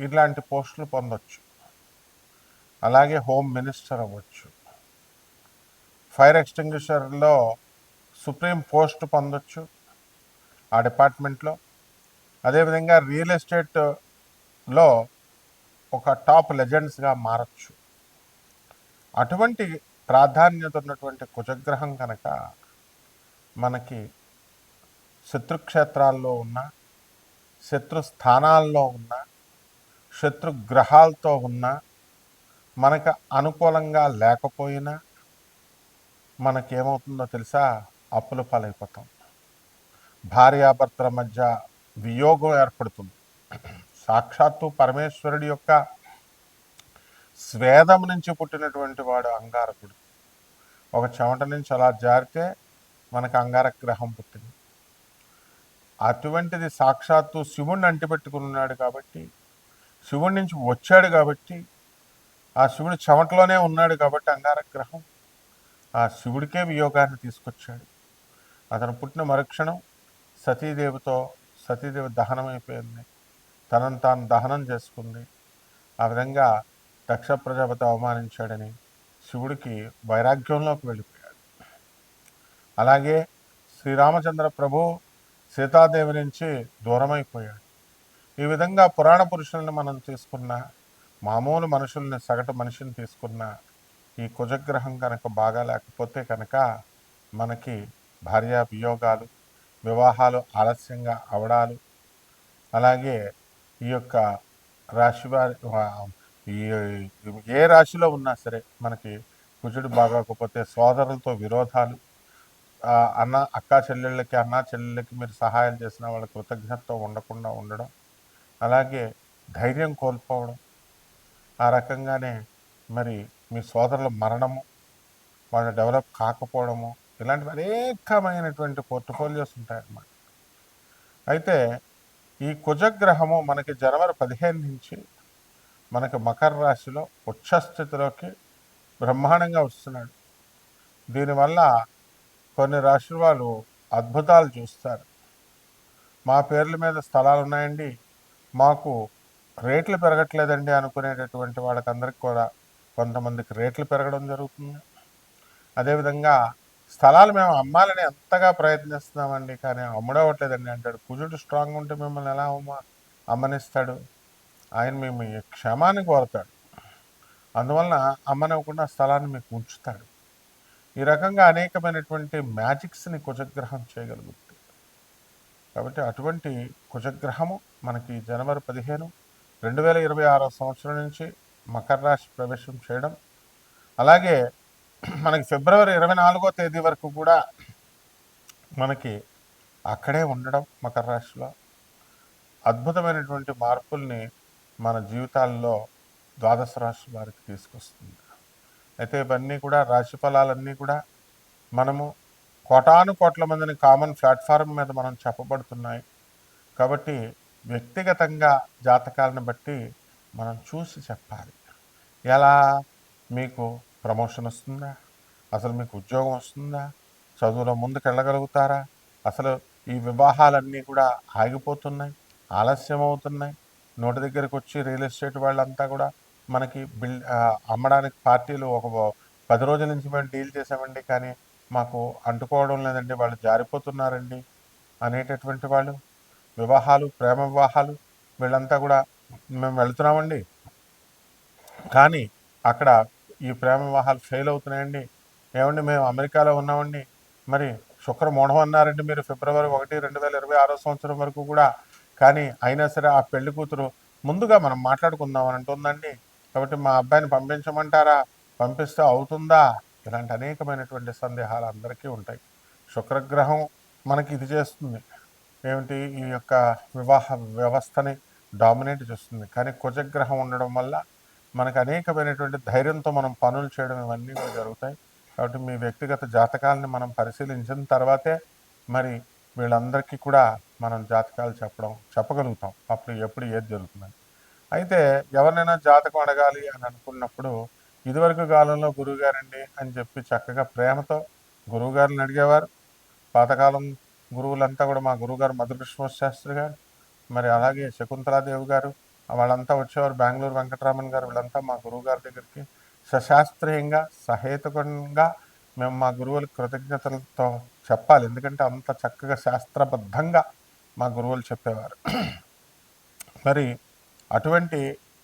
ఇలాంటి పోస్టులు పొందొచ్చు. అలాగే హోమ్ మినిస్టర్ అవ్వచ్చు. ఫైర్ ఎక్స్టింగ్విషర్లో సుప్రీం పోస్ట్ పొందొచ్చు ఆ డిపార్ట్మెంట్లో. అదేవిధంగా రియల్ ఎస్టేట్లో ఒక టాప్ లెజెండ్స్గా మారచ్చు. అటువంటి ప్రాధాన్యత ఉన్నటువంటి కుజగ్రహం కనుక మనకి శత్రుక్షేత్రాల్లో ఉన్న శత్రు స్థానాల్లో ఉన్న శత్రుగ్రహాలతో ఉన్న మనకు అనుకూలంగా లేకపోయినా మనకేమవుతుందో తెలుసా? అప్పుల పాలైపోతాం. భార్యాభర్తల మధ్య వియోగం ఏర్పడుతుంది. సాక్షాత్తు పరమేశ్వరుడి యొక్క స్వేదం నుంచి పుట్టినటువంటి వాడు అంగారకుడు. ఒక చెమట నుంచి అలా జారితే మనకు అంగారక గ్రహం పుట్టింది. అటువంటిది సాక్షాత్తు శివుణ్ణి అంటిపెట్టుకుని ఉన్నాడు కాబట్టి శివుడి నుంచి వచ్చాడు కాబట్టి ఆ శివుడు చెమటలోనే ఉన్నాడు కాబట్టి అంగారక గ్రహం ఆ శివుడికే వియోగాన్ని తీసుకొచ్చాడు. అతను పుట్టిన మరుక్షణం సతీదేవితో సతీదేవి దహనం అయిపోయింది తనను తాను దహనం చేసుకుంది. ఆ విధంగా దక్ష ప్రజాపతి అవమానించాడని శివుడికి వైరాగ్యంలోకి వెళ్ళిపోయాడు. అలాగే శ్రీరామచంద్ర ప్రభు సీతాదేవి నుంచి దూరమైపోయాడు. ఈ విధంగా పురాణ పురుషుల్ని మనం తీసుకున్న మామూలు మనుషుల్ని సగటు మనిషిని తీసుకున్న ఈ కుజగ్రహం కనుక బాగా లేకపోతే కనుక మనకి భార్యా వియోగాలు వివాహాలు ఆలస్యంగా అవడాలు అలాగే ఈ యొక్క రాశి వారి ఏ రాశిలో ఉన్నా సరే మనకి కుజుడు బాగోకపోతే సోదరులతో విరోధాలు అన్న అక్క చెల్లెళ్ళకి అన్న చెల్లెళ్ళకి మీరు సహాయం చేసిన వాళ్ళ కృతజ్ఞతతో ఉండకుండా ఉండడం అలాగే ధైర్యం కోల్పోవడం. ఆ రకంగానే మరి మీ సోదరుల మరణము వాళ్ళు డెవలప్ కాకపోవడము ఇలాంటివి అనేకమైనటువంటి పోర్ట్ఫోలియోస్ ఉంటాయన్నమాట. అయితే ఈ కుజగ్రహము మనకి జనవరి పదిహేను నుంచి మనకి మకర రాశిలో ఉచ్చస్థితిలోకి బ్రహ్మాండంగా వస్తున్నాడు. దీనివల్ల కొన్ని రాశుల వాళ్ళు అద్భుతాలు చూస్తారు. మా పేర్ల మీద స్థలాలు ఉన్నాయండి మాకు రేట్లు పెరగట్లేదండి అనుకునేటటువంటి వాళ్ళకందరికి కూడా కొంతమందికి రేట్లు పెరగడం జరుగుతుంది. అదేవిధంగా స్థలాలు మేము అమ్మాలని ఎంతగా ప్రయత్నిస్తున్నామండి కానీ అమ్ముడవట్లేదండి అంటాడు కుజుడు స్ట్రాంగ్ ఉంటే మిమ్మల్ని ఎలా అమ్మ అమ్మనిస్తాడు? ఆయన మేము ఈ క్షమాన్ని కోరతాడు. అందువలన అమ్మనివ్వకుండా స్థలాన్ని మీకు ఉంచుతాడు. ఈ రకంగా అనేకమైనటువంటి మ్యాజిక్స్ని కుజగ్రహం చేయగలుగుతుంది. కాబట్టి అటువంటి కుజగ్రహము మనకి జనవరి పదిహేను రెండు వేల ఇరవై ఆరో సంవత్సరం నుంచి మకర రాశి ప్రవేశం చేయడం. అలాగే మనకి ఫిబ్రవరి ఇరవై నాలుగో తేదీ వరకు కూడా మనకి అక్కడే ఉండడం మకర రాశిలో. అద్భుతమైనటువంటి మార్పుల్ని మన జీవితాల్లో ద్వాదశ రాశి వారికి తీసుకొస్తుంది. అయితే ఇవన్నీ కూడా రాశి ఫలాలన్నీ కూడా మనము కోటాను కోట్ల మందిని కామన్ ప్లాట్ఫారం మీద మనం చెప్పబడుతున్నాయి. కాబట్టి వ్యక్తిగతంగా జాతకాలను బట్టి మనం చూసి చెప్పాలి. ఎలా? మీకు ప్రమోషన్ వస్తుందా? అసలు మీకు ఉద్యోగం వస్తుందా? చదువులో ముందుకు వెళ్ళగలుగుతారా అసలు ఈ వివాహాలన్నీ కూడా ఆగిపోతున్నాయి ఆలస్యం అవుతున్నాయి నోటి దగ్గరికి వచ్చి రియల్ ఎస్టేట్ వాళ్ళంతా కూడా మనకి బిల్ అమ్మడానికి పార్టీలు ఒక పది రోజుల నుంచి మేము డీల్ చేసామండి. కానీ మాకు అంటుకోవడం లేదండి వాళ్ళు జారిపోతున్నారండి అనేటటువంటి వాళ్ళు. వివాహాలు ప్రేమ వివాహాలు వీళ్ళంతా కూడా మేము వెళుతున్నామండి. కానీ అక్కడ ఈ ప్రేమ వివాహాలు ఫెయిల్ అవుతున్నాయండి. ఏమండి మేము అమెరికాలో ఉన్నామండి. మరి శుక్ర మూఢం అన్నారండి మీరు ఫిబ్రవరి ఒకటి రెండు వేల ఇరవై ఆరో సంవత్సరం వరకు కూడా. కానీ అయినా సరే ఆ పెళ్ళి కూతురు ముందుగా మనం మాట్లాడుకుందాం అని అంటుందండి. కాబట్టి మా అబ్బాయిని పంపించమంటారా? పంపిస్తే అవుతుందా? ఇలాంటి అనేకమైనటువంటి సందేహాలు అందరికీ ఉంటాయి. శుక్రగ్రహం మనకి ఇది చేస్తుంది. ఏమిటి? ఈ యొక్క వివాహ వ్యవస్థని డామినేట్ చేస్తుంది. కానీ కుజగ్రహం ఉండడం వల్ల మనకు అనేకమైనటువంటి ధైర్యంతో మనం పనులు చేయడం ఇవన్నీ కూడా జరుగుతాయి. కాబట్టి మీ వ్యక్తిగత జాతకాలని మనం పరిశీలించిన తర్వాతే మరి వీళ్ళందరికీ కూడా మనం జాతకాలు చెప్పడం చెప్పగలుగుతాం. అప్పుడు ఎప్పుడు ఏది జరుగుతుంది అయితే ఎవరినైనా జాతకం అడగాలి అని అనుకున్నప్పుడు ఇదివరకు కాలంలో గురువుగారండి అని చెప్పి చక్కగా ప్రేమతో గురువుగారిని అడిగేవారు. పాతకాలం గురువులంతా కూడా మా గురువుగారు మధుకృష్ణ శాస్త్రి గారు మరి అలాగే శకుంతలాదేవి గారు వాళ్ళంతా వచ్చేవారు బెంగళూరు వెంకటరామన్ గారు వీళ్ళంతా మా గురువుగారి దగ్గరికి. సశాస్త్రీయంగా సహేతుకంగా మేము మా గురువులకు కృతజ్ఞతలతో చెప్పాలి. ఎందుకంటే అంత చక్కగా శాస్త్రబద్ధంగా మా గురువులు చెప్పేవారు. మరి అటువంటి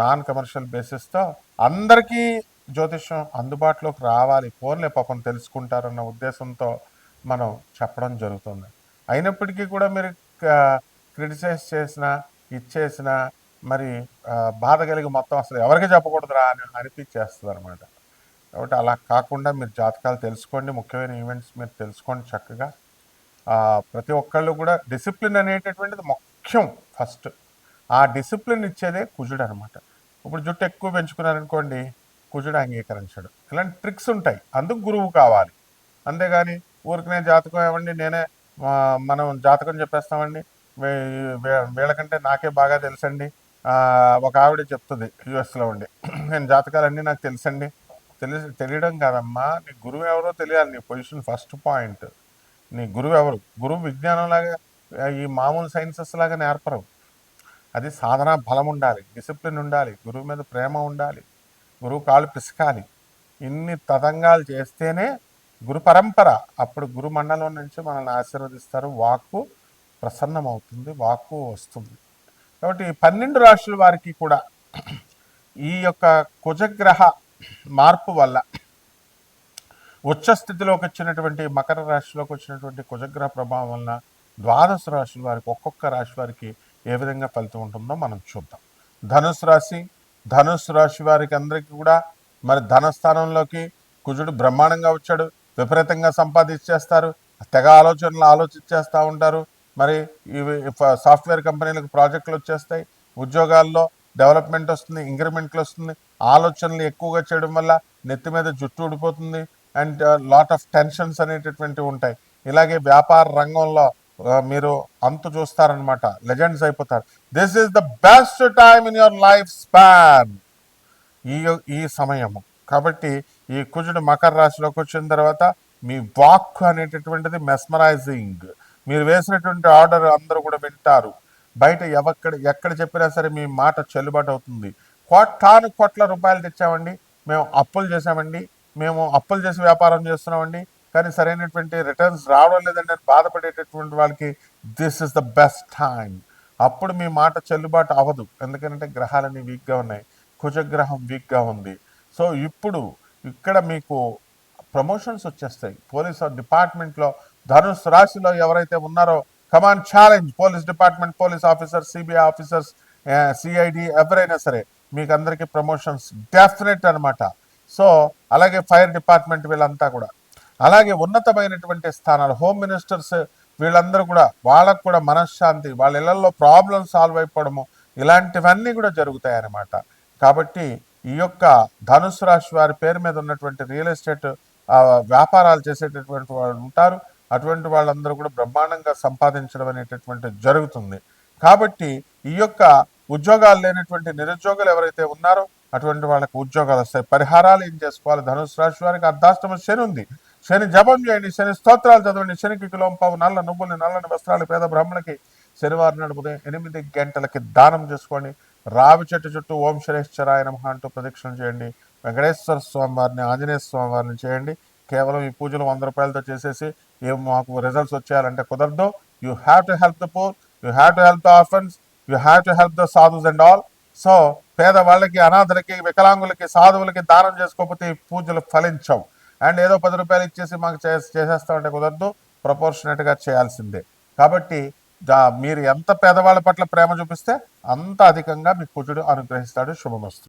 నాన్ కమర్షియల్ బేసిస్తో అందరికీ జ్యోతిష్యం అందుబాటులోకి రావాలి. ఫోన్లే పాపం తెలుసుకుంటారన్న ఉద్దేశంతో మనం చెప్పడం జరుగుతుంది. అయినప్పటికీ కూడా మీరు క్రిటిసైజ్ చేసిన ఇచ్చేసిన మరి బాధ కలిగి మొత్తం అసలు ఎవరికి చెప్పకూడదురా అని అనిపించేస్తుంది అనమాట కాబట్టి అలా కాకుండా మీరు జాతకాలు తెలుసుకోండి. ముఖ్యమైన ఈవెంట్స్ మీరు తెలుసుకోండి చక్కగా. ప్రతి ఒక్కళ్ళు కూడా డిసిప్లిన్ అనేటటువంటిది ముఖ్యం ఫస్ట్. ఆ డిసిప్లిన్ ఇచ్చేదే కుజుడు అనమాట ఇప్పుడు జుట్టు ఎక్కువ పెంచుకున్నారనుకోండి కుజుడు అంగీకరించడు. ఇలాంటి ట్రిక్స్ ఉంటాయి. అందుకు గురువు కావాలి. అంతేగాని ఊరికనే జాతకం ఏమండి నేనే మనం జాతకం చెప్పేస్తామండి. వీళ్ళకంటే నాకే బాగా తెలుసండి. ఒక ఆవిడ చెప్తుంది యుఎస్లో ఉండి. నేను జాతకాలన్నీ నాకు తెలుసండి. తెలిసి తెలియడం కాదమ్మా నీ గురువు ఎవరో తెలియాలి నీ పొజిషన్ ఫస్ట్ పాయింట్. నీ గురువు ఎవరు? గురువు విజ్ఞానం లాగా ఈ మామూలు సైన్సెస్ లాగా నేర్పరు. అది సాధన బలం ఉండాలి డిసిప్లిన్ ఉండాలి గురువు మీద ప్రేమ ఉండాలి గురువు కాళ్ళు పిసకాలి. ఇన్ని తతంగాలు చేస్తేనే గురు పరంపర. అప్పుడు గురు మండలం నుంచి మనల్ని ఆశీర్వదిస్తారు వాక్కు ప్రసన్నమవుతుంది వాక్కు వస్తుంది. కాబట్టి పన్నెండు రాశుల వారికి కూడా ఈ యొక్క కుజగ్రహ మార్పు వల్ల ఉచ్చ స్థితిలోకి వచ్చినటువంటి మకర రాశిలోకి వచ్చినటువంటి కుజగ్రహ ప్రభావం వలన ద్వాదశ రాశుల వారికి ఒక్కొక్క రాశి వారికి ఏ విధంగా ఫలితం ఉంటుందో మనం చూద్దాం. ధనుసు రాశి ధనుసు రాశి వారికి అందరికీ కూడా మరి ధనస్థానంలోకి కుజుడు బ్రహ్మాండంగా వచ్చాడు. విపరీతంగా సంపాదించేస్తారు. తెగ ఆలోచనలు ఆలోచించేస్తూ ఉంటారు. మరి ఇవి సాఫ్ట్వేర్ కంపెనీలకు ప్రాజెక్టులు వచ్చేస్తాయి. ఉద్యోగాల్లో డెవలప్మెంట్ వస్తుంది ఇంక్రిమెంట్లు వస్తుంది. ఆలోచనలు ఎక్కువగా చేయడం వల్ల నెత్తి మీద జుట్టు ఊడిపోతుంది. అండ్ లాట్ ఆఫ్ టెన్షన్స్ అనేటటువంటివి ఉంటాయి. ఇలాగే వ్యాపార రంగంలో మీరు అంత చూస్తారనమాట లెజెండ్స్ అయిపోతారు. This is the best time in your life span ఈ ఈ సమయము. కాబట్టి ఈ కుజుడు మకర రాశిలోకి వచ్చిన తర్వాత మీ వాక్ అనేటటువంటిది మెస్మరైజింగ్ మీరు వేసినటువంటి ఆర్డర్ అందరూ కూడా వింటారు. బయట ఎవక్కడ ఎక్కడ చెప్పినా సరే మీ మాట చెల్లుబాటు అవుతుంది. కోట్లాను కోట్ల రూపాయలు తెచ్చామండి. మేము అప్పులు చేసామండి మేము అప్పులు చేసి వ్యాపారం చేస్తున్నామండి. కానీ సరైనటువంటి రిటర్న్స్ రావడం లేదండి అని బాధపడేటటువంటి వాళ్ళకి this is the best time అప్పుడు మీ మాట చెల్లుబాటు అవ్వదు. ఎందుకంటే గ్రహాలన్నీ వీక్గా ఉన్నాయి. కుజగ్రహం వీక్గా ఉంది. సో ఇప్పుడు ఇక్కడ మీకు ప్రమోషన్స్ వచ్చేస్తాయి. పోలీస్ డిపార్ట్మెంట్లో ధనుసు రాశిలో ఎవరైతే ఉన్నారో command challenge police department police officers CBI officers CID ఎవరైనా సరే మీకు అందరికీ ప్రమోషన్స్ డెఫినెట్ అనమాట సో అలాగే ఫైర్ డిపార్ట్మెంట్ వీళ్ళంతా కూడా. అలాగే ఉన్నతమైనటువంటి స్థానాలు. హోమ్ మినిస్టర్స్ వీళ్ళందరూ కూడా వాళ్ళకు కూడా మనశ్శాంతి వాళ్ళ ఇళ్ళలో ప్రాబ్లం సాల్వ్ అయిపోవడము ఇలాంటివన్నీ కూడా జరుగుతాయన్నమాట. కాబట్టి ఈ యొక్క ధనుసు రాశి వారి పేరు మీద ఉన్నటువంటి రియల్ ఎస్టేట్ వ్యాపారాలు చేసేటటువంటి వాళ్ళు ఉంటారు. అటువంటి వాళ్ళందరూ కూడా బ్రహ్మాండంగా సంపాదించడం అనేటటువంటి జరుగుతుంది. కాబట్టి ఈ యొక్క ఉద్యోగాలు లేనటువంటి నిరుద్యోగులు ఎవరైతే ఉన్నారో అటువంటి వాళ్ళకు ఉద్యోగాలు వస్తాయి. పరిహారాలు ఏం చేసుకోవాలి? ధనుసు రాశి వారికి అర్ధాష్టమ శని ఉంది. శని జపం చేయండి శని స్తోత్రాలు చదవండి. శనికి కిలోంపావు నల్ల నువ్వుల్ని నల్లని వస్త్రాలు పేద బ్రాహ్మణులకి శనివారం నాడు ఉదయం ఎనిమిది గంటలకి దానం చేసుకోండి. రావి చెట్టు చుట్టూ ఓం శరేశ్వరాయ నమః అంటూ ప్రదక్షిణ చేయండి. వెంకటేశ్వర స్వామి వారిని ఆంజనేయ స్వామి వారిని చేయండి. కేవలం ఈ పూజలు వంద రూపాయలతో చేసేసి ఏం మాకు రిజల్ట్స్ వచ్చేయాలంటే కుదరదు. You have to help the poor you have to help the orphans you have to help the sadhus and also పేదవాళ్ళకి అనాథలకి వికలాంగులకి సాధువులకి దానం చేసుకోకపోతే ఈ పూజలు ఫలించవు. అండ్ ఏదో పది రూపాయలు ఇచ్చేసి మాకు చేసేస్తామంటే కుదరదు ప్రపోర్షనేట్గా చేయాల్సిందే. కాబట్టి మీరు ఎంత పేదవాళ్ళ పట్ల ప్రేమ చూపిస్తే అంత అధికంగా మీకు కుజుడు అనుగ్రహిస్తాడు శుభమస్తు.